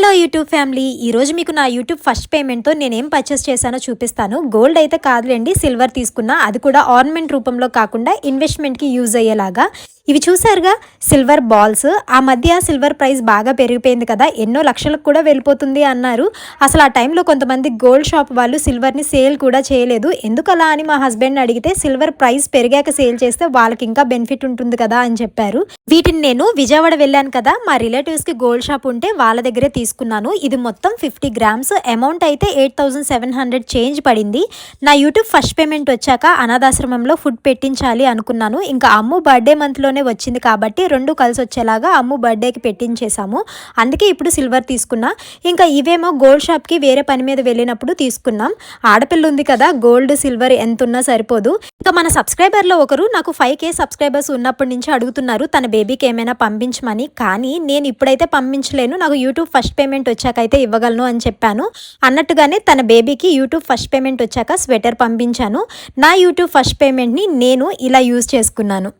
Hello YouTube family. ఈరోజు మీకు నా యూట్యూబ్ ఫస్ట్ పేమెంట్తో నేనేం పర్చేస్ చేశానో చూపిస్తాను. గోల్డ్ అయితే కాదులేండి సిల్వర్ తీసుకున్నా. అది కూడా ఆర్నమెంట్ రూపంలో కాకుండా ఇన్వెస్ట్మెంట్కి యూజ్ అయ్యేలాగా. ఇవి చూసారుగా సిల్వర్ బాల్స్. ఆ మధ్య సిల్వర్ ప్రైస్ బాగా పెరిగిపోయింది కదా ఎన్నో లక్షలకు కూడా వెళ్ళిపోతుంది అన్నారు. అసలు ఆ టైంలో కొంతమంది గోల్డ్ షాప్ వాళ్ళు సిల్వర్ని సేల్ కూడా చేయలేదు. ఎందుకు అలా అని మా హస్బెండ్ అడిగితే సిల్వర్ ప్రైస్ పెరిగాక సేల్ చేస్తే వాళ్ళకి ఇంకా బెనిఫిట్ ఉంటుంది కదా అని చెప్పారు. వీటిని నేను విజయవాడ వెళ్ళాను కదా మా రిలేటివ్స్కి గోల్డ్ షాప్ ఉంటే వాళ్ళ దగ్గరే తీసుకున్నాను ఇది మొత్తం ఫిఫ్టీ గ్రామ్స్. అమౌంట్ అయితే eight thousand seven hundred change పడింది. నా యూట్యూబ్ ఫస్ట్ పేమెంట్ వచ్చాక అనాథాశ్రమంలో ఫుడ్ పెట్టించాలి అనుకున్నాను. ఇంకా అమ్ము బర్త్డే మంత్లోనే వచ్చింది కాబట్టి రెండు కలిసి వచ్చేలాగా అమ్ము బర్త్డేకి పెట్టించేసాము అందుకే ఇప్పుడు సిల్వర్ తీసుకున్నా. ఇంకా ఇవేమో గోల్డ్ షాప్కి వేరే పని మీద వెళ్ళినప్పుడు తీసుకున్నాం. ఆడపిల్ల ఉంది కదా గోల్డ్ సిల్వర్ ఎంత ఉన్నా సరిపోదు. ఇంకా మన సబ్స్క్రైబర్లో ఒకరు నాకు ఫైవ్ కే సబ్స్క్రైబర్స్ ఉన్నప్పటి నుంచి అడుగుతున్నారు. తన బేబీకి ఏమైనా పంపించమని. కానీ నేను ఇప్పుడైతే పంపించలేను. నాకు యూట్యూబ్ ఫస్ట్ పేమెంట్ వచ్చాక అయితే ఇవ్వగలను అని చెప్పాను. అన్నట్టుగానే తన బేబీకి యూట్యూబ్ ఫస్ట్ పేమెంట్ వచ్చాక స్వెటర్ పంపించాను. నా యూట్యూబ్ ఫస్ట్ పేమెంట్ని నేను ఇలా యూజ్ చేసుకున్నాను.